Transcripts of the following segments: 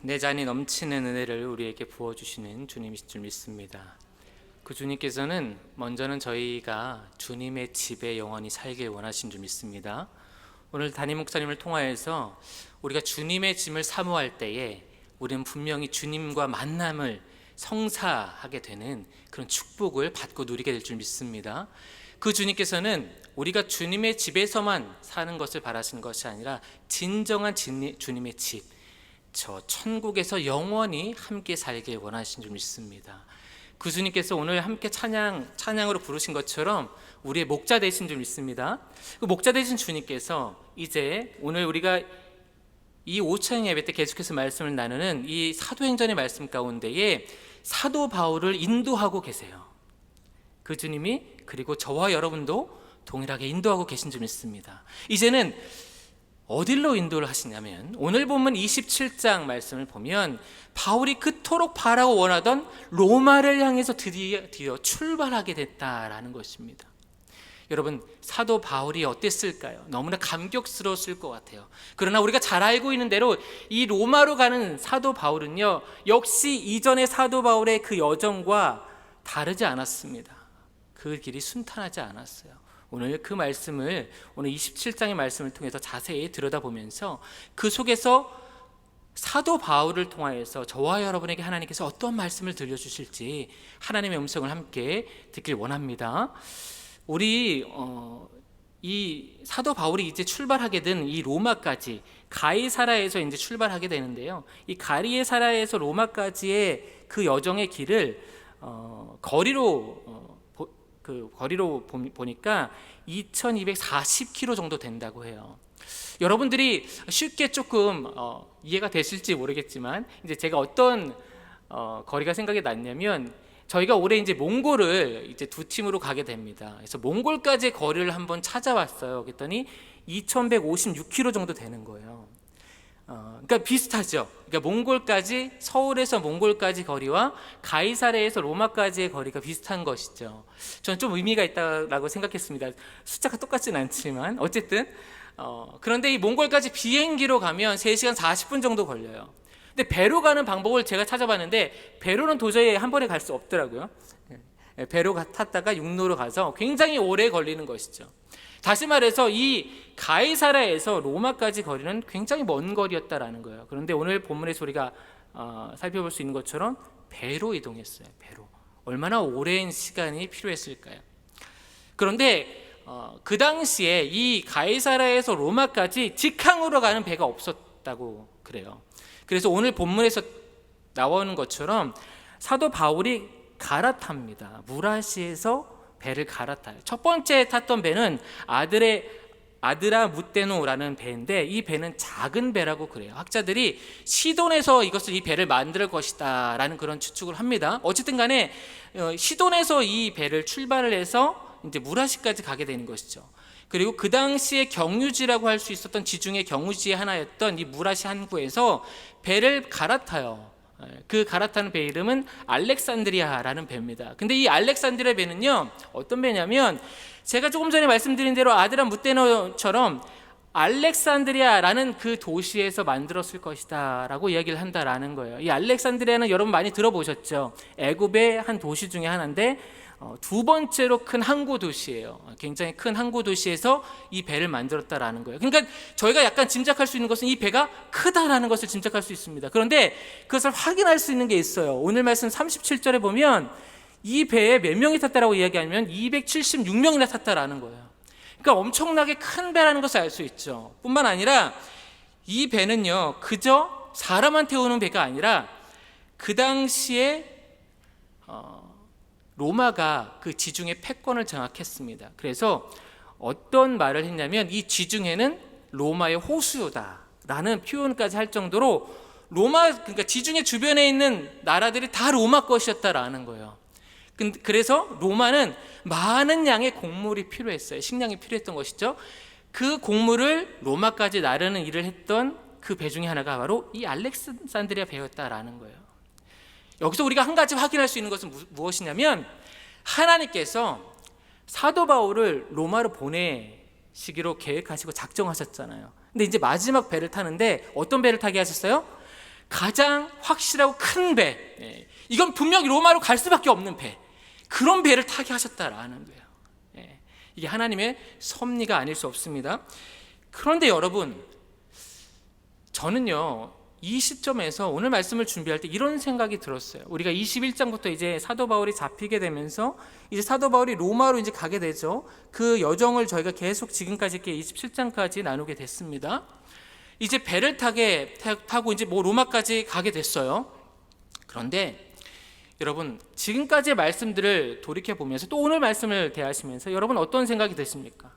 내 잔이 넘치는 은혜를 우리에게 부어 주시는 주님이신 줄 믿습니다. 그 주님께서는 먼저는 저희가 주님의 집에 영원히 살길 원하신 줄 믿습니다. 오늘 담임 목사님을 통하여서 우리가 주님의 짐을 사모할 때에 우리는 분명히 주님과 만남을 성사하게 되는 그런 축복을 받고 누리게 될 줄 믿습니다. 그 주님께서는 우리가 주님의 집에서만 사는 것을 바라시는 것이 아니라 진정한 주님의 집, 저 천국에서 영원히 함께 살길 원하신 줄 믿습니다. 그 주님께서 오늘 함께 찬양 찬양으로 부르신 것처럼 우리의 목자 되신 줄 믿습니다. 그 목자 되신 주님께서 이제 오늘 우리가 이 오천 예배 때 계속해서 말씀을 나누는 이 사도행전의 말씀 가운데에 사도 바울을 인도하고 계세요. 그 주님이 그리고 저와 여러분도 동일하게 인도하고 계신 줄 믿습니다. 이제는 어딜로 인도를 하시냐면 오늘 본문 27장 말씀을 보면 바울이 그토록 바라고 원하던 로마를 향해서 드디어 출발하게 됐다라는 것입니다. 여러분 사도 바울이 어땠을까요? 너무나 감격스러웠을 것 같아요. 그러나 우리가 잘 알고 있는 대로 이 로마로 가는 사도 바울은요 역시 이전의 사도 바울의 그 여정과 다르지 않았습니다. 그 길이 순탄하지 않았어요. 오늘 그 말씀을 오늘 27장의 말씀을 통해서 자세히 들여다보면서 그 속에서 사도 바울을 통하여서 저와 여러분에게 하나님께서 어떤 말씀을 들려주실지 하나님의 음성을 함께 듣길 원합니다. 우리 어, 이 사도 바울이 이제 출발하게 된 이 로마까지 가이사라에서 이제 출발하게 되는데요. 이 가이사라에서 로마까지의 그 여정의 길을 어, 거리로 어, 보, 그 거리로 보, 보니까 2,240km 정도 된다고 해요. 여러분들이 쉽게 조금 어, 이해가 되실지 모르겠지만 이제 제가 어떤 어, 거리가 생각이 났냐면 저희가 올해 이제 몽골을 이제 두 팀으로 가게 됩니다. 그래서 몽골까지 거리를 한번 찾아왔어요. 그랬더니 2,156km 정도 되는 거예요. 어, 그러니까 비슷하죠. 그러니까 몽골까지 서울에서 몽골까지 거리와 가이사레에서 로마까지의 거리가 비슷한 것이죠. 저는 좀 의미가 있다라고 생각했습니다. 숫자가 똑같진 않지만 어쨌든 어, 그런데 이 몽골까지 비행기로 가면 3시간 40분 정도 걸려요. 근데 배로 가는 방법을 제가 찾아봤는데 배로는 도저히 한 번에 갈 수 없더라고요. 예, 배로 가- 탔다가 육로로 가서 굉장히 오래 걸리는 것이죠. 다시 말해서 이 가이사라에서 로마까지 거리는 굉장히 먼 거리였다라는 거예요. 그런데 오늘 본문에서 우리가 어, 살펴볼 수 있는 것처럼 배로 이동했어요. 배로 얼마나 오랜 시간이 필요했을까요? 그런데 어, 그 당시에 이 가이사라에서 로마까지 직항으로 가는 배가 없었다고 그래요. 그래서 오늘 본문에서 나오는 것처럼 사도 바울이 갈아탑니다. 무라시에서 배를 갈아타요. 첫 번째 탔던 배는 아들의 아드라 무테노라는 배인데 이 배는 작은 배라고 그래요. 학자들이 시돈에서 이것을 이 배를 만들 것이다라는 그런 추측을 합니다. 어쨌든 간에 어, 시돈에서 이 배를 출발을 해서 이제 무라시까지 가게 되는 것이죠. 그리고 그 당시에 경유지라고 할 수 있었던 지중해 경유지의 하나였던 이 무라시 항구에서 배를 갈아타요. 예, 그 갈아타는 배 이름은 알렉산드리아라는 배입니다. 근데 이 알렉산드리아 배는요 어떤 배냐면 제가 조금 전에 말씀드린 대로 아드라 무테노처럼 알렉산드리아라는 그 도시에서 만들었을 것이다라고 이야기를 한다라는 거예요. 이 알렉산드리아는 여러분 많이 들어보셨죠? 애굽의 한 도시 중에 하나인데 어, 두 번째로 큰 항구 도시예요. 굉장히 큰 항구 도시에서 이 배를 만들었다라는 거예요. 그러니까 저희가 약간 짐작할 수 있는 것은 이 배가 크다라는 것을 짐작할 수 있습니다. 그런데 그것을 확인할 수 있는 게 있어요. 오늘 말씀 37절에 보면 이 배에 몇 명이 탔다라고 이야기하면 276명이나 탔다라는 거예요. 그러니까 엄청나게 큰 배라는 것을 알 수 있죠. 뿐만 아니라 이 배는요, 그저 사람한테 오는 배가 아니라 그 당시에 어, 로마가 그 지중해 패권을 장악했습니다. 그래서 어떤 말을 했냐면 이 지중해는 로마의 호수다라는 표현까지 할 정도로 로마 그러니까 지중해 주변에 있는 나라들이 다 로마 것이었다라는 거예요. 근- 그래서 로마는 많은 양의 곡물이 필요했어요. 식량이 필요했던 것이죠. 그 곡물을 로마까지 나르는 일을 했던 그 배 중에 하나가 바로 이 알렉산드리아 배였다라는 거예요. 여기서 우리가 한 가지 확인할 수 있는 것은 무- 무엇이냐면 하나님께서 사도 바울을 로마로 보내시기로 계획하시고 작정하셨잖아요. 근데 이제 마지막 배를 타는데 어떤 배를 타게 하셨어요? 가장 확실하고 큰 배. 예, 이건 분명히 로마로 갈 수밖에 없는 배. 그런 배를 타게 하셨다라는 거예요. 예, 이게 하나님의 섭리가 아닐 수 없습니다. 그런데 여러분, 저는요, 이 시점에서 오늘 말씀을 준비할 때 이런 생각이 들었어요. 우리가 21장부터 이제 사도 바울이 잡히게 되면서 이제 사도 바울이 로마로 이제 가게 되죠. 그 여정을 저희가 계속 지금까지 이렇게 27장까지 나누게 됐습니다. 이제 배를 타게 타고 이제 뭐 로마까지 가게 됐어요. 그런데 여러분 지금까지의 말씀들을 돌이켜 보면서 또 오늘 말씀을 대하시면서 여러분 어떤 생각이 드십니까?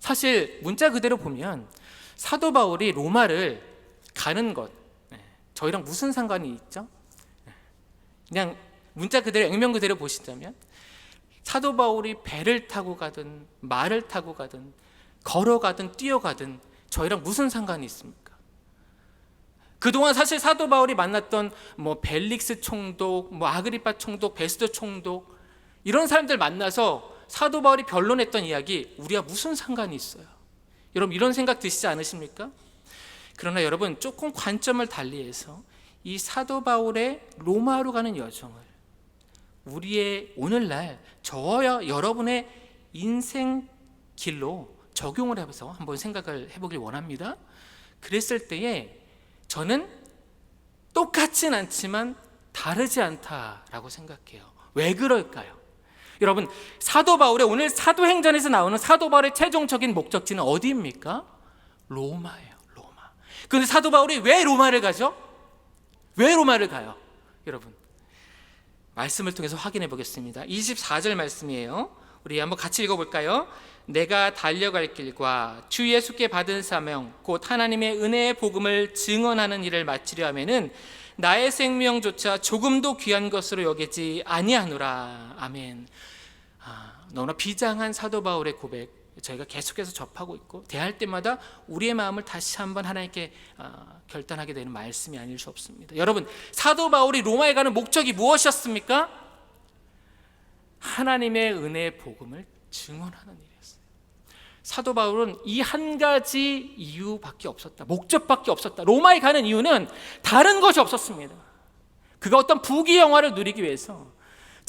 사실 문자 그대로 보면 사도 바울이 로마를 가는 것 네, 저희랑 무슨 상관이 있죠? 네, 그냥 문자 그대로 액면 그대로 보시자면 사도 바울이 배를 타고 가든 말을 타고 가든 걸어가든 뛰어가든 저희랑 무슨 상관이 있습니까? 그동안 사실 사도 바울이 만났던 뭐 벨릭스 총독, 뭐 아그리파 총독, 베스도 총독 이런 사람들 만나서 사도 바울이 변론했던 이야기 우리가 무슨 상관이 있어요? 여러분 이런 생각 드시지 않으십니까? 그러나 여러분 조금 관점을 달리해서 이 사도 바울의 로마로 가는 여정을 우리의 오늘날 저와 여러분의 인생 길로 적용을 해서 한번 생각을 해보길 원합니다. 그랬을 때에 저는 똑같진 않지만 다르지 않다라고 생각해요. 왜 그럴까요? 여러분 사도 바울의 오늘 사도행전에서 나오는 사도 바울의 최종적인 목적지는 어디입니까? 로마예요. 그런데 사도 바울이 왜 로마를 가죠? 왜 로마를 가요? 여러분 말씀을 통해서 확인해 보겠습니다. 24절 말씀이에요. 우리 한번 같이 읽어 볼까요? 내가 달려갈 길과 주 예수께 받은 사명 곧 하나님의 은혜의 복음을 증언하는 일을 마치려 하면은 나의 생명조차 조금도 귀한 것으로 여기지 아니하노라 아멘. 아, 너무나 비장한 사도 바울의 고백 저희가 계속해서 접하고 있고 대할 때마다 우리의 마음을 다시 한번 하나님께 아, 결단하게 되는 말씀이 아닐 수 없습니다. 여러분 사도 바울이 로마에 가는 목적이 무엇이었습니까? 하나님의 은혜의 복음을 증언하는 일이었어요. 사도 바울은 이 한 가지 이유밖에 없었다. 목적밖에 없었다. 로마에 가는 이유는 다른 것이 없었습니다. 그가 어떤 부귀 영화를 누리기 위해서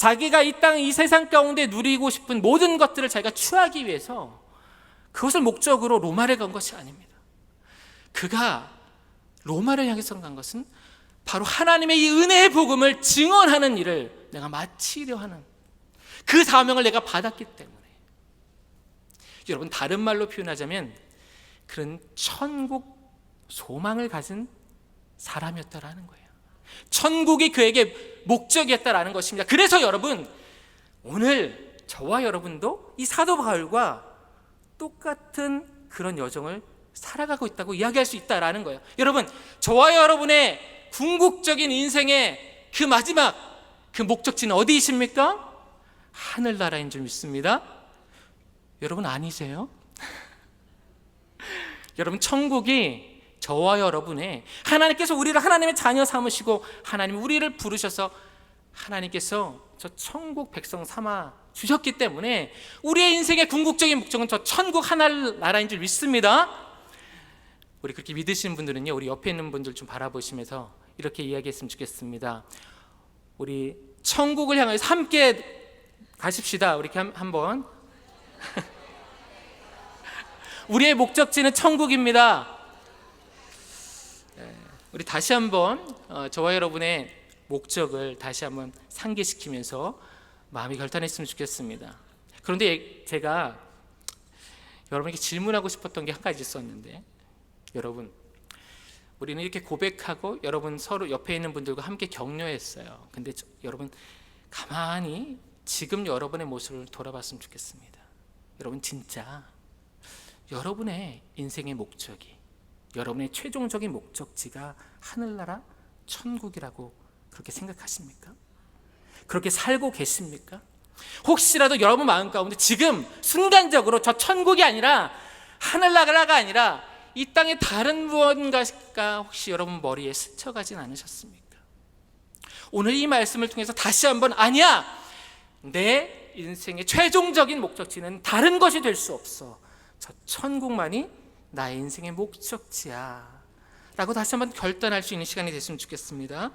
자기가 이 땅 이 세상 가운데 누리고 싶은 모든 것들을 자기가 취하기 위해서 그것을 목적으로 로마를 간 것이 아닙니다. 그가 로마를 향해서 간 것은 바로 하나님의 이 은혜의 복음을 증언하는 일을 내가 마치려 하는 그 사명을 내가 받았기 때문에 여러분 다른 말로 표현하자면 그런 천국 소망을 가진 사람이었다라는 거예요. 천국이 그에게 목적이었다라는 것입니다. 그래서 여러분 오늘 저와 여러분도 이 사도 바울과 똑같은 그런 여정을 살아가고 있다고 이야기할 수 있다라는 거예요. 여러분 저와 여러분의 궁극적인 인생의 그 마지막 그 목적지는 어디이십니까? 하늘나라인 줄 믿습니다. 여러분 아니세요? 여러분 천국이 저와 여러분의 하나님께서 우리를 하나님의 자녀 삼으시고 하나님 우리를 부르셔서 하나님께서 저 천국 백성 삼아 주셨기 때문에 우리의 인생의 궁극적인 목적은 저 천국 하나나라인 줄 믿습니다. 우리 그렇게 믿으시는 분들은요, 우리 옆에 있는 분들 좀 바라보시면서 이렇게 이야기했으면 좋겠습니다. 우리 천국을 향해서 함께 가십시다. 우리 한, 한번. 우리의 목적지는 천국입니다. 네, 우리 다시 한번 어, 저와 여러분의 목적을 다시 한번 상기시키면서 마음이 결단했으면 좋겠습니다. 그런데 제가 여러분에게 질문하고 싶었던 게 한 가지 있었는데 여러분 우리는 이렇게 고백하고 여러분 서로 옆에 있는 분들과 함께 격려했어요. 근데 저, 여러분 가만히 지금 여러분의 모습을 돌아봤으면 좋겠습니다. 여러분 진짜 여러분의 인생의 목적이 여러분의 최종적인 목적지가 하늘나라 천국이라고 그렇게 생각하십니까? 그렇게 살고 계십니까? 혹시라도 여러분 마음 가운데 지금 순간적으로 저 천국이 아니라 하늘나라가 아니라 이 땅의 다른 무언가가 혹시 여러분 머리에 스쳐가진 않으셨습니까? 오늘 이 말씀을 통해서 다시 한번 아니야 내 인생의 최종적인 목적지는 다른 것이 될 수 없어 저 천국만이 나의 인생의 목적지야 라고 다시 한번 결단할 수 있는 시간이 됐으면 좋겠습니다.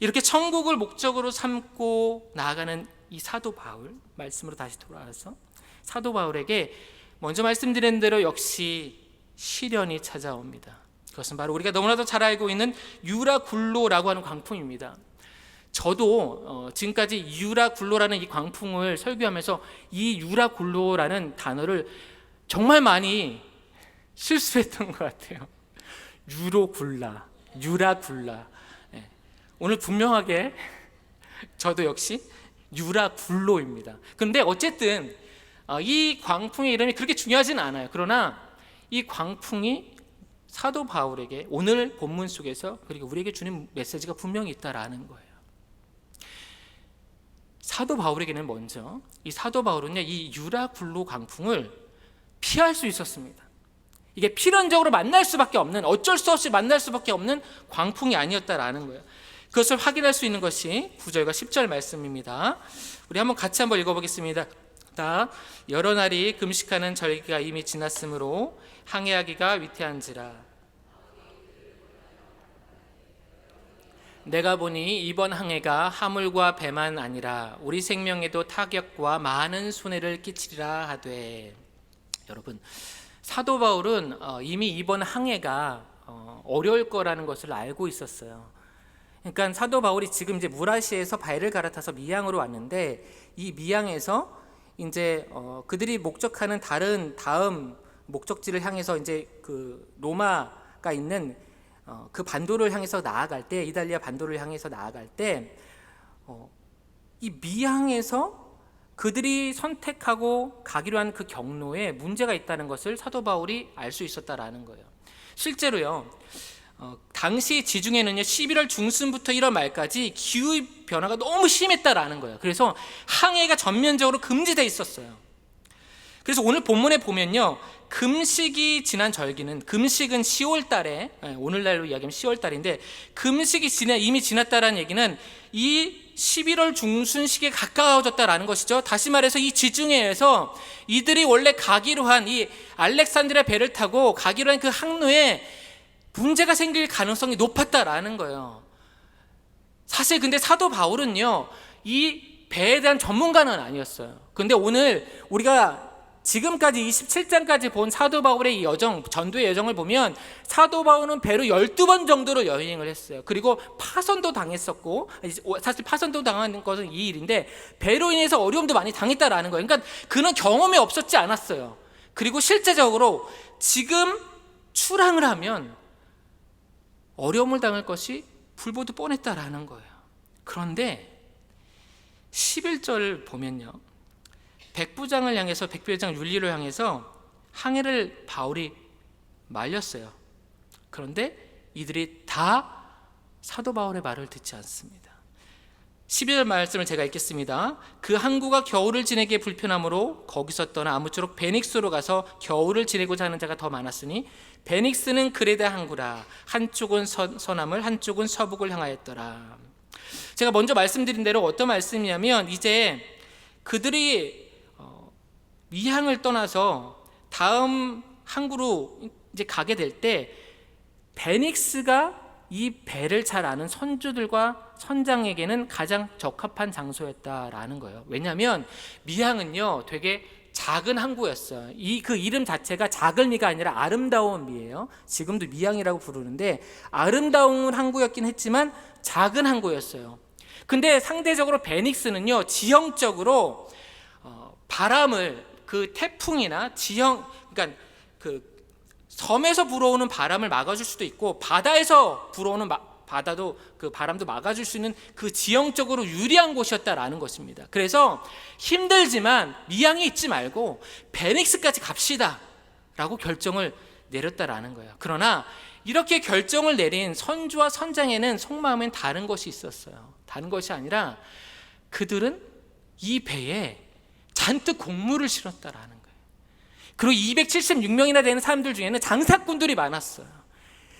이렇게 천국을 목적으로 삼고 나아가는 이 사도 바울 말씀으로 다시 돌아와서 사도 바울에게 먼저 말씀드린 대로 역시 시련이 찾아옵니다. 그것은 바로 우리가 너무나도 잘 알고 있는 유라굴로라고 하는 광풍입니다. 저도 어, 지금까지 유라굴로라는 이 광풍을 설교하면서 이 유라굴로라는 단어를 정말 많이 실수했던 것 같아요. 유로굴라, 유라굴라. 예. 오늘 분명하게 저도 역시 유라굴로입니다. 그런데 어쨌든 어, 이 광풍의 이름이 그렇게 중요하지는 않아요. 그러나 이 광풍이 사도 바울에게 오늘 본문 속에서 그리고 우리에게 주는 메시지가 분명히 있다라는 거예요. 사도 바울에게는 먼저 이 사도 바울은요 이 유라굴로 광풍을 피할 수 있었습니다. 이게 필연적으로 만날 수밖에 없는 어쩔 수 없이 만날 수밖에 없는 광풍이 아니었다라는 거예요. 그것을 확인할 수 있는 것이 9절과 10절 말씀입니다. 우리 한번 같이 한번 읽어보겠습니다. 다 여러 날이 금식하는 절기가 이미 지났으므로 항해하기가 위태한지라. 내가 보니 이번 항해가 하물과 배만 아니라 우리 생명에도 타격과 많은 손해를 끼치리라 하되 여러분 사도 바울은 어, 이미 이번 항해가 어, 어려울 거라는 것을 알고 있었어요. 그러니까 사도 바울이 지금 이제 무라시에서 발을 갈아타서 미양으로 왔는데 이 미양에서 이제 어, 그들이 목적하는 다른 다음 목적지를 향해서 이제 그 로마가 있는 어, 그 반도를 향해서 나아갈 때 이탈리아 반도를 향해서 나아갈 때 어, 이 미항에서 그들이 선택하고 가기로 한 그 경로에 문제가 있다는 것을 사도 바울이 알 수 있었다라는 거예요. 실제로요. 어, 당시 지중해는요 11월 중순부터 1월 말까지 기후 변화가 너무 심했다라는 거예요. 그래서 항해가 전면적으로 금지돼 있었어요. 그래서 오늘 본문에 보면요 금식이 지난 절기는 금식은 10월 달에 예, 오늘날로 이야기하면 10월 달인데 금식이 지나 이미 지났다라는 얘기는 이 11월 중순 시기에 가까워졌다라는 것이죠. 다시 말해서 이 지중해에서 이들이 원래 가기로 한 이 알렉산드리아 배를 타고 가기로 한 그 항로에 문제가 생길 가능성이 높았다라는 거예요. 사실 근데 사도 바울은요, 이 배에 대한 전문가는 아니었어요. 근데 오늘 우리가 지금까지 27장까지 본 사도 바울의 이 여정, 전도의 여정을 보면 사도 바울은 배로 12번 정도로 여행을 했어요. 그리고 파선도 당했었고, 사실 파선도 당하는 것은 이 일인데, 배로 인해서 어려움도 많이 당했다라는 거예요. 그러니까 그는 경험이 없었지 않았어요. 그리고 실제적으로 지금 출항을 하면 어려움을 당할 것이 불보듯 뻔했다라는 거예요. 그런데 11절 보면요. 백부장을 향해서 백부장 윤리를 향해서 항해를 바울이 말렸어요. 그런데 이들이 다 사도 바울의 말을 듣지 않습니다. 12절 말씀을 제가 읽겠습니다. 그 항구가 겨울을 지내기에 불편하므로 거기서 떠나 아무쪼록 베닉스로 가서 겨울을 지내고자 하는 자가 더 많았으니 베닉스는 그레다 항구라 한쪽은 서, 서남을 한쪽은 서북을 향하였더라. 제가 먼저 말씀드린 대로 어떤 말씀이냐면 이제 그들이 위항을 떠나서 다음 항구로 이제 가게 될 때 베닉스가 이 배를 잘 아는 선주들과 선장에게는 가장 적합한 장소였다라는 거예요. 왜냐하면 미항은요 되게 작은 항구였어요. 이 그 이름 자체가 작은 미가 아니라 아름다운 미예요. 지금도 미항이라고 부르는데 아름다운 항구였긴 했지만 작은 항구였어요. 근데 상대적으로 베닉스는요 지형적으로 어, 바람을 그 태풍이나 지형 그러니까 그 섬에서 불어오는 바람을 막아줄 수도 있고 바다에서 불어오는 마, 바다도 그 바람도 막아줄 수 있는 그 지형적으로 유리한 곳이었다라는 것입니다. 그래서 힘들지만 미양에 있지 말고 베닉스까지 갑시다라고 결정을 내렸다라는 거예요. 그러나 이렇게 결정을 내린 선주와 선장에는 속마음엔 다른 것이 있었어요. 다른 것이 아니라 그들은 이 배에 잔뜩 곡물을 실었다라는 거예요. 그리고 276명이나 되는 사람들 중에는 장사꾼들이 많았어요.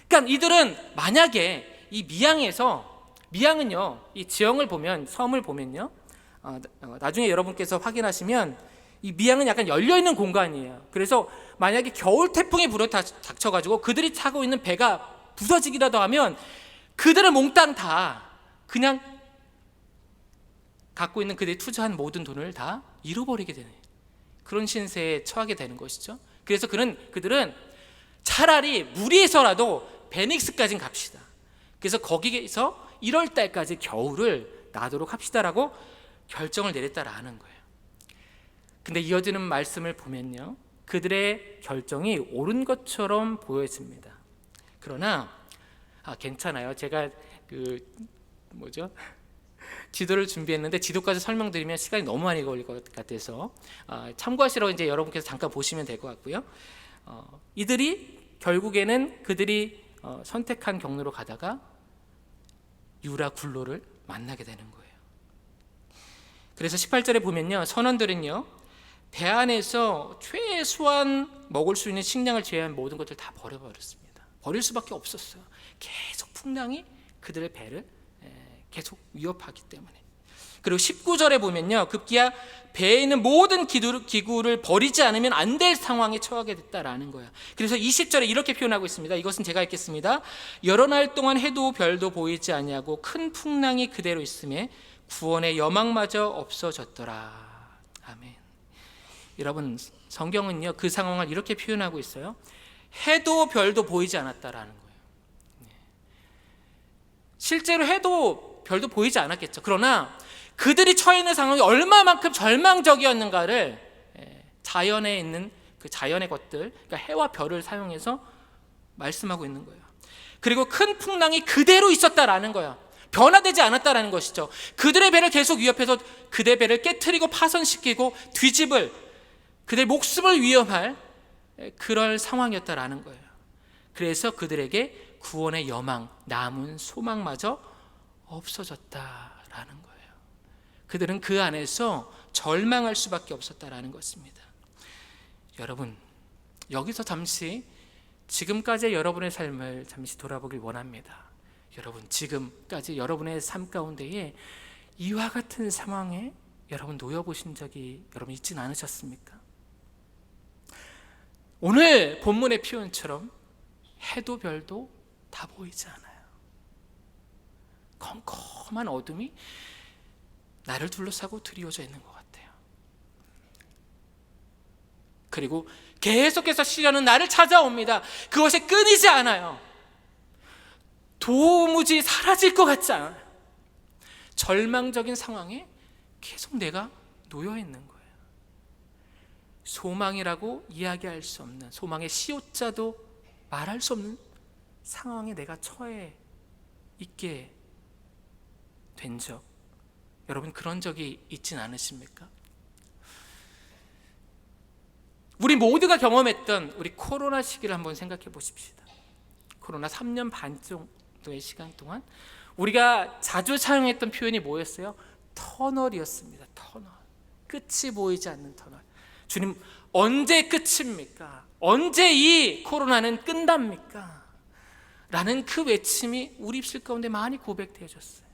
그러니까 이들은 만약에 이 미양에서 미양은요, 이 지형을 보면 섬을 보면요, 어, 어 나중에 여러분께서 확인하시면 이 미양은 약간 열려 있는 공간이에요. 그래서 만약에 겨울 태풍이 불어 닥쳐가지고 그들이 타고 있는 배가 부서지기라도 하면 그들은 몽땅 다 그냥 갖고 있는 그들이 투자한 모든 돈을 다 잃어버리게 되는 그런 신세에 처하게 되는 것이죠. 그래서 그는 그들은 차라리 무리해서라도 베닉스까지 갑시다. 그래서 거기에서 1월 달까지 겨울을 나도록 합시다라고 결정을 내렸다라는 거예요. 근데 이어지는 말씀을 보면요. 그들의 결정이 옳은 것처럼 보여집니다. 그러나 아, 괜찮아요. 제가 그 뭐죠? 지도를 준비했는데 지도까지 설명드리면 시간이 너무 많이 걸릴 것 같아서 아, 참고하시라고 이제 여러분께서 잠깐 보시면 될 것 같고요. 어, 이들이 결국에는 그들이 어, 선택한 경로로 가다가 유라 굴로를 만나게 되는 거예요. 그래서 18절에 보면요. 선원들은요. 배 안에서 최소한 먹을 수 있는 식량을 제외한 모든 것들 다 버려버렸습니다. 버릴 수밖에 없었어요. 계속 풍랑이 그들의 배를 에, 계속 위협하기 때문에. 그리고 19절에 보면요. 급기야 배에 있는 모든 기구를, 버리지 않으면 안 될 상황에 처하게 됐다라는 거예요. 그래서 20절에 이렇게 표현하고 있습니다. 이것은 제가 읽겠습니다. 여러 날 동안 해도 별도 보이지 아니하고 큰 풍랑이 그대로 있음에 구원의 여망마저 없어졌더라. 아멘. 여러분 성경은요 그 상황을 이렇게 표현하고 있어요. 해도 별도 보이지 않았다라는 거예요. 네. 실제로 해도 별도 보이지 않았겠죠. 그러나 그들이 처해 있는 상황이 얼마만큼 절망적이었는가를 예, 자연에 있는 그 자연의 것들, 그러니까 해와 별을 사용해서 말씀하고 있는 거예요. 그리고 큰 풍랑이 그대로 있었다라는 거예요. 변화되지 않았다라는 것이죠. 그들의 배를 계속 위협해서 그들의 배를 깨뜨리고 파손시키고 뒤집을 그들의 목숨을 위험할 그럴 상황이었다라는 거예요. 그래서 그들에게 구원의 여망, 남은 소망마저 없어졌다라는 거예요. 그들은 그 안에서 절망할 수밖에 없었다라는 것입니다. 여러분, 여기서 잠시 지금까지 여러분의 삶을 잠시 돌아보길 원합니다. 여러분, 지금까지 여러분의 삶 가운데에 이와 같은 상황에 여러분 놓여 보신 적이 여러분 있진 않으셨습니까? 오늘 본문의 표현처럼 해도 별도 다 보이지 않아요. 컴컴한 어둠이 나를 둘러싸고 드리워져 있는 것 같아요. 그리고 계속해서 시련은 나를 찾아옵니다. 그것이 끊이지 않아요. 도무지 사라질 것 같지 않아요. 절망적인 상황에 계속 내가 놓여 있는 거예요. 소망이라고 이야기할 수 없는 소망의 시옷자도 말할 수 없는 상황에 내가 처해 있게 된 적, 여러분 그런 적이 있진 않으십니까? 우리 모두가 경험했던 우리 코로나 시기를 한번 생각해 보십시다. 코로나 3년 반 정도의 시간 동안 우리가 자주 사용했던 표현이 뭐였어요? 터널이었습니다. 터널. 끝이 보이지 않는 터널. 주님, 언제 끝입니까? 언제 이 코로나는 끝납니까? 라는 그 외침이 우리 입술 가운데 많이 고백되어졌어요.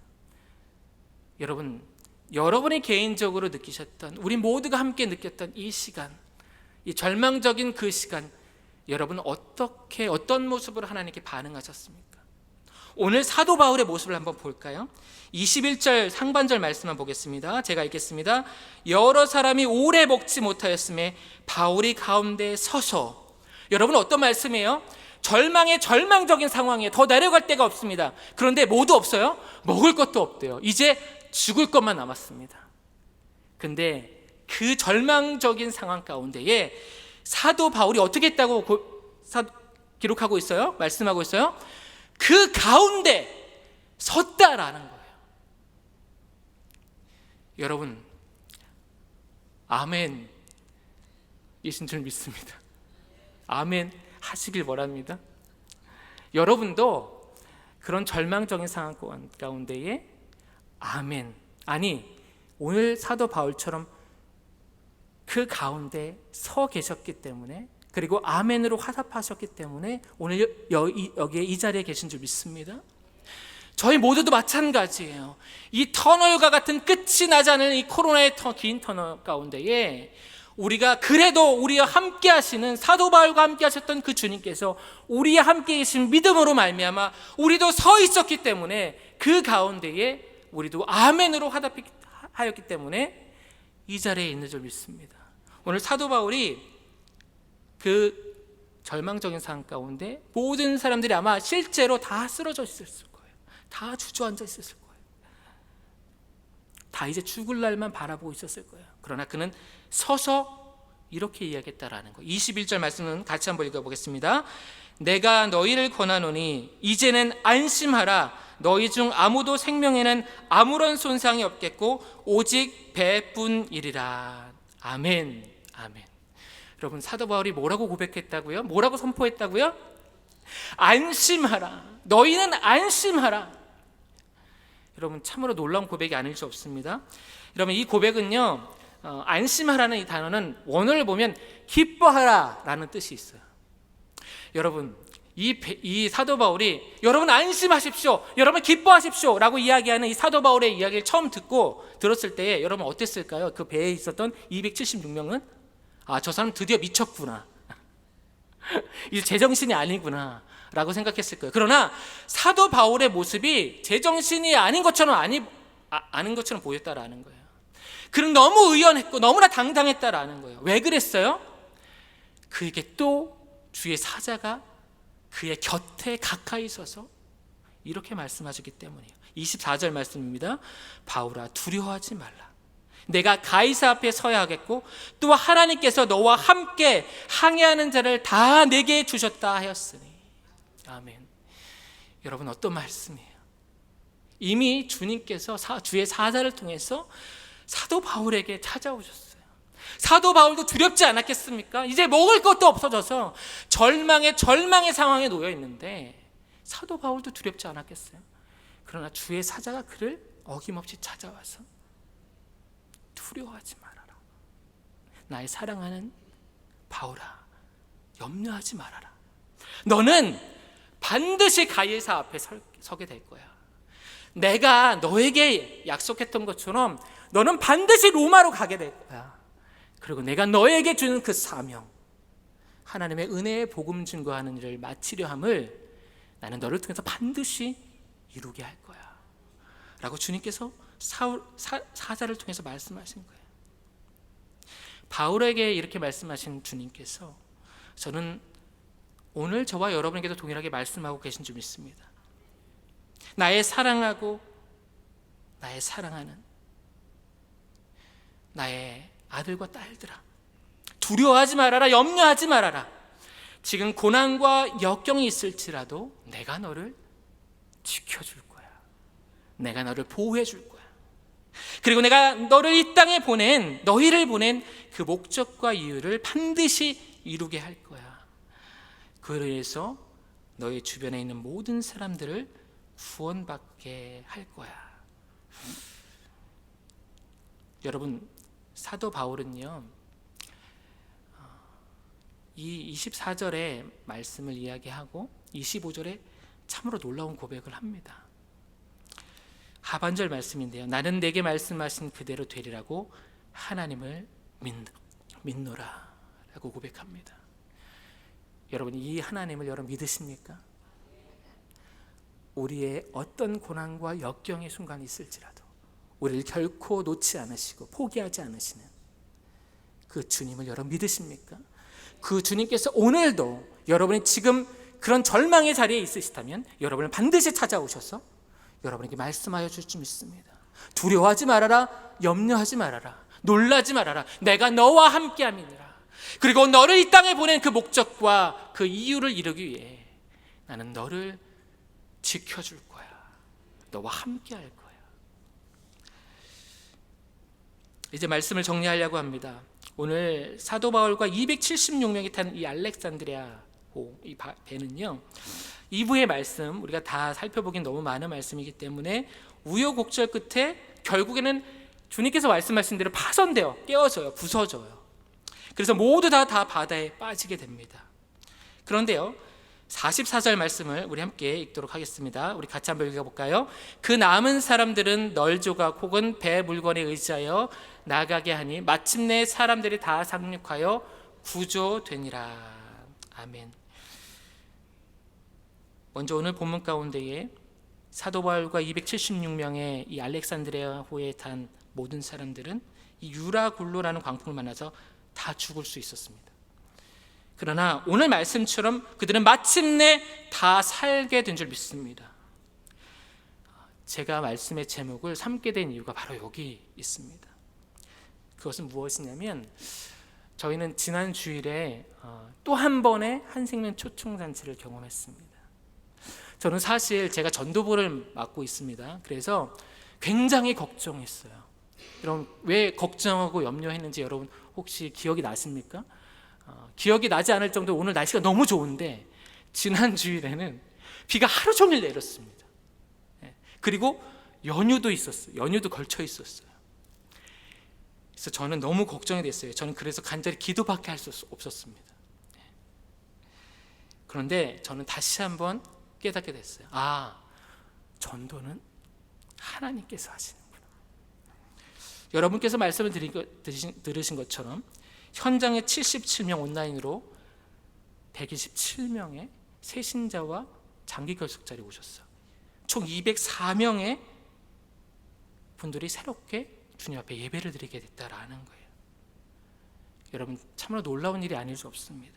여러분, 여러분이 개인적으로 느끼셨던, 우리 모두가 함께 느꼈던 이 시간, 이 절망적인 그 시간, 여러분 어떻게, 어떤 모습으로 하나님께 반응하셨습니까? 오늘 사도 바울의 모습을 한번 볼까요? 21절 상반절 말씀만 보겠습니다. 제가 읽겠습니다. 여러 사람이 오래 먹지 못하였음에 바울이 가운데 서서 여러분 어떤 말씀이에요? 절망의 절망적인 상황에 더 내려갈 데가 없습니다. 그런데 모두 없어요? 먹을 것도 없대요. 이제 죽을 것만 남았습니다. 근데 그 절망적인 상황 가운데에 사도 바울이 어떻게 했다고 고, 사, 기록하고 있어요? 말씀하고 있어요? 그 가운데 섰다라는 거예요. 여러분, 아멘 이신 줄 믿습니다. 아멘 하시길 바랍니다. 여러분도 그런 절망적인 상황 가운데에 아멘 아니 오늘 사도 바울처럼 그 가운데 서 계셨기 때문에 그리고 아멘으로 화답하셨기 때문에 오늘 여기에 이 자리에 계신 줄 믿습니다. 저희 모두도 마찬가지예요. 이 터널과 같은 끝이 나지 않은 이 코로나의 터, 긴 터널 가운데에 우리가 그래도 우리와 함께 하시는 사도 바울과 함께 하셨던 그 주님께서 우리와 함께 계신 믿음으로 말미암아 우리도 서 있었기 때문에 그 가운데에 우리도 아멘으로 화답하였기 때문에 이 자리에 있는 줄 믿습니다. 오늘 사도 바울이 그 절망적인 상황 가운데 모든 사람들이 아마 실제로 다 쓰러져 있었을 거예요. 다 주저앉아 있었을 거예요. 다 이제 죽을 날만 바라보고 있었을 거예요. 그러나 그는 서서 이렇게 이야기했다라는 거. 21절 말씀은 같이 한번 읽어보겠습니다. 내가 너희를 권하노니 이제는 안심하라. 너희 중 아무도 생명에는 아무런 손상이 없겠고 오직 배뿐이리라. 아멘. 아멘. 여러분 사도 바울이 뭐라고 고백했다고요? 뭐라고 선포했다고요? 안심하라. 너희는 안심하라. 여러분 참으로 놀라운 고백이 아닐 수 없습니다. 여러분 이 고백은요 어, 안심하라는 이 단어는 원어를 보면 기뻐하라라는 뜻이 있어요. 여러분 이, 배- 이 사도 바울이 여러분 안심하십시오, 여러분 기뻐하십시오라고 이야기하는 이 사도 바울의 이야기를 처음 듣고 들었을 때 여러분 어땠을까요? 그 배에 있었던 276명은 아 저 사람 드디어 미쳤구나. 이제 제정신이 아니구나. 라고 생각했을 거예요. 그러나 사도 바울의 모습이 제정신이 아닌 것처럼 아니, 아, 아는 것처럼 보였다라는 거예요. 그는 너무 의연했고 너무나 당당했다라는 거예요. 왜 그랬어요? 그에게 또 주의 사자가 그의 곁에 가까이 서서 이렇게 말씀하셨기 때문이에요. 24절 말씀입니다. 바울아 두려워하지 말라. 내가 가이사 앞에 서야 하겠고 또 하나님께서 너와 함께 항해하는 자를 다 내게 주셨다 하였으니 아멘. 여러분 어떤 말씀이에요? 이미 주님께서 사- 주의 사자를 통해서 사도 바울에게 찾아오셨어요. 사도 바울도 두렵지 않았겠습니까? 이제 먹을 것도 없어져서 절망의 절망의 상황에 놓여 있는데 사도 바울도 두렵지 않았겠어요? 그러나 주의 사자가 그를 어김없이 찾아와서 두려워하지 말아라. 나의 사랑하는 바울아, 염려하지 말아라. 너는 반드시 가이사 앞에 설- 서게 될 거야. 내가 너에게 약속했던 것처럼 너는 반드시 로마로 가게 될 거야. 그리고 내가 너에게 주는 그 사명, 하나님의 은혜의 복음 증거하는 일을 마치려 함을 나는 너를 통해서 반드시 이루게 할 거야. 라고 주님께서 사울, 사, 사자를 통해서 말씀하신 거예요. 바울에게 이렇게 말씀하신 주님께서 저는 오늘 저와 여러분에게도 동일하게 말씀하고 계신 줄 믿습니다. 나의 사랑하고 나의 사랑하는 나의 아들과 딸들아. 두려워하지 말아라 염려하지 말아라. 지금 고난과 역경이 있을지라도 내가 너를 지켜줄 거야. 내가 너를 보호해 줄 거야. 그리고 내가 너를 이 땅에 보낸 너희를 보낸 그 목적과 이유를 반드시 이루게 할 거야. 그로 인해서 너희 주변에 있는 모든 사람들을 구원받게 할 거야. 여러분 사도 바울은요 어, 이 24절의 말씀을 이야기하고 25절에 참으로 놀라운 고백을 합니다. 하반절 말씀인데요. 나는 내게 말씀하신 그대로 되리라고 하나님을 믿, 믿노라 라고 고백합니다. 여러분 이 하나님을 여러분 믿으십니까? 우리의 어떤 고난과 역경의 순간이 있을지라도 우리를 결코 놓지 않으시고 포기하지 않으시는 그 주님을 여러분 믿으십니까? 그 주님께서 오늘도 여러분이 지금 그런 절망의 자리에 있으시다면 여러분을 반드시 찾아오셔서 여러분에게 말씀하여 줄줄 믿습니다. 두려워하지 말아라, 염려하지 말아라, 놀라지 말아라. 내가 너와 함께함이니라. 그리고 너를 이 땅에 보낸 그 목적과 그 이유를 이루기 위해 나는 너를 지켜줄 거야. 너와 함께 할 거야. 이제 말씀을 정리하려고 합니다. 오늘 사도 바울과 276명이 탄 이 알렉산드리아 호 이 바- 배는요. 2부의 말씀 우리가 다 살펴보긴 너무 많은 말씀이기 때문에 우여곡절 끝에 결국에는 주님께서 말씀하신 대로 파손되어 깨어져요. 부서져요. 그래서 모두 다 다 바다에 빠지게 됩니다. 그런데요. 44절 말씀을 우리 함께 읽도록 하겠습니다. 우리 같이 한번 읽어 볼까요? 그 남은 사람들은 널조각 혹은 배 물건에 의지하여 나가게 하니 마침내 사람들이 다 상륙하여 구조되니라. 아멘. 먼저 오늘 본문 가운데에 사도 바울과 276명의 이 알렉산드리아호에 탄 모든 사람들은 이 유라굴로라는 광풍을 만나서 다 죽을 수 있었습니다. 그러나 오늘 말씀처럼 그들은 마침내 다 살게 된 줄 믿습니다. 제가 말씀의 제목을 삼게 된 이유가 바로 여기 있습니다. 그것은 무엇이냐면 저희는 지난 주일에 어, 또한 번의 한생명 초청 잔치를 경험했습니다. 저는 사실 제가 전도부를 맡고 있습니다. 그래서 굉장히 걱정했어요. 여러분 왜 걱정하고 염려했는지 여러분 혹시 기억이 나십니까? 어, 기억이 나지 않을 정도로 오늘 날씨가 너무 좋은데 지난 주일에는 비가 하루 종일 내렸습니다. 예, 그리고 연휴도 있었어요. 연휴도 걸쳐 있었어요. 그래서 저는 너무 걱정이 됐어요. 저는 그래서 간절히 기도밖에 할 수 없었습니다. 예. 그런데 저는 다시 한번 깨닫게 됐어요. 아, 전도는 하나님께서 하시는구나. 여러분께서 말씀을 드린 것, 들으신, 들으신 것처럼 현장에 77명 온라인으로 127명의 새신자와 장기 결석자리 오셨어요. 총 204명의 분들이 새롭게 주님 앞에 예배를 드리게 됐다라는 거예요. 여러분 참으로 놀라운 일이 아닐 수 없습니다.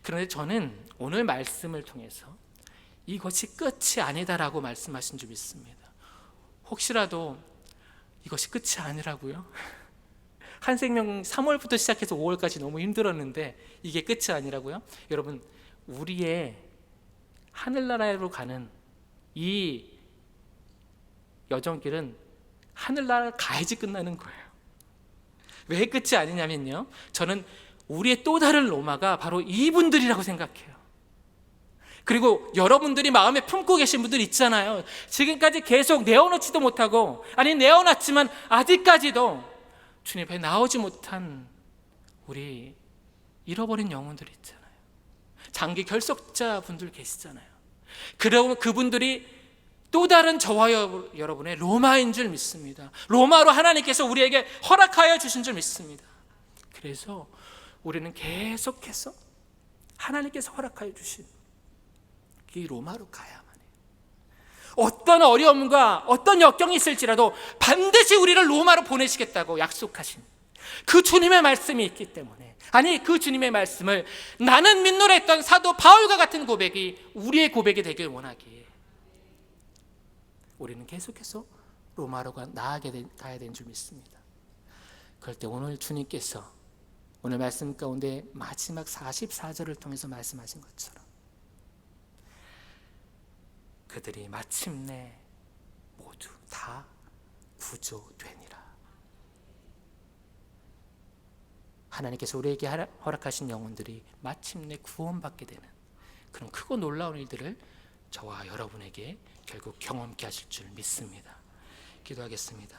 그런데 저는 오늘 말씀을 통해서 이것이 끝이 아니다라고 말씀하신 줄 믿습니다. 혹시라도 이것이 끝이 아니라고요? 한 생명 3월부터 시작해서 5월까지 너무 힘들었는데 이게 끝이 아니라고요? 여러분 우리의 하늘나라로 가는 이 여정길은 하늘나라 가야지 끝나는 거예요. 왜 끝이 아니냐면요. 저는 우리의 또 다른 로마가 바로 이분들이라고 생각해요. 그리고 여러분들이 마음에 품고 계신 분들 있잖아요. 지금까지 계속 내어놓지도 못하고, 아니, 내어놨지만 아직까지도 주님 앞에 나오지 못한 우리 잃어버린 영혼들 있잖아요. 장기 결석자 분들 계시잖아요. 그러면 그분들이 또 다른 저와 여- 여러분의 로마인 줄 믿습니다. 로마로 하나님께서 우리에게 허락하여 주신 줄 믿습니다. 그래서 우리는 계속해서 하나님께서 허락하여 주신 이 로마로 가야만 해요. 어떤 어려움과 어떤 역경이 있을지라도 반드시 우리를 로마로 보내시겠다고 약속하신 그 주님의 말씀이 있기 때문에 아니 그 주님의 말씀을 나는 믿노라 했던 사도 바울과 같은 고백이 우리의 고백이 되길 원하기에 우리는 계속해서 로마로 가, 나아게 된, 가야 되는 줄 믿습니다. 그럴 때 오늘 주님께서 오늘 말씀 가운데 마지막 44절을 통해서 말씀하신 것처럼 그들이 마침내 모두 다 구조되니라. 하나님께서 우리에게 허락- 허락하신 영혼들이 마침내 구원받게 되는 그런 크고 놀라운 일들을 저와 여러분에게 결국 경험케 하실 줄 믿습니다. 기도하겠습니다.